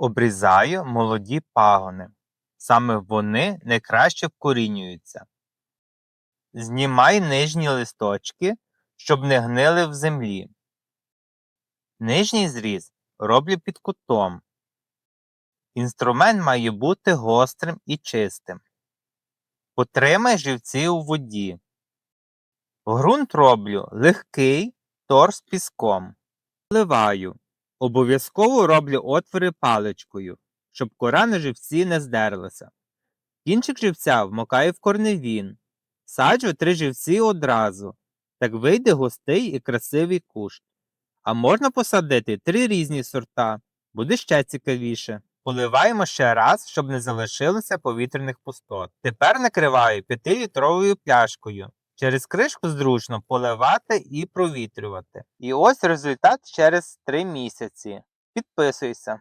Обрізаю молоді пагони. Саме вони найкраще вкорінюються. Знімай нижні листочки, щоб не гнили в землі. Нижній зріз роблю під кутом. Інструмент має бути гострим і чистим. Потримай живці у воді. Грунт роблю легкий, торс піском. Вливаю. Обов'язково роблю отвори паличкою, щоб кора на живці не здерлася. Кінчик живця вмокаю в корневін. Саджу три живці одразу. Так вийде густий і красивий кущ. А можна посадити три різні сорта, буде ще цікавіше. Поливаємо ще раз, щоб не залишилося повітряних пустот. Тепер накриваю 5-літровою пляшкою. Через кришку зручно поливати і провітрювати. І ось результат через 3 місяці. Підписуйся.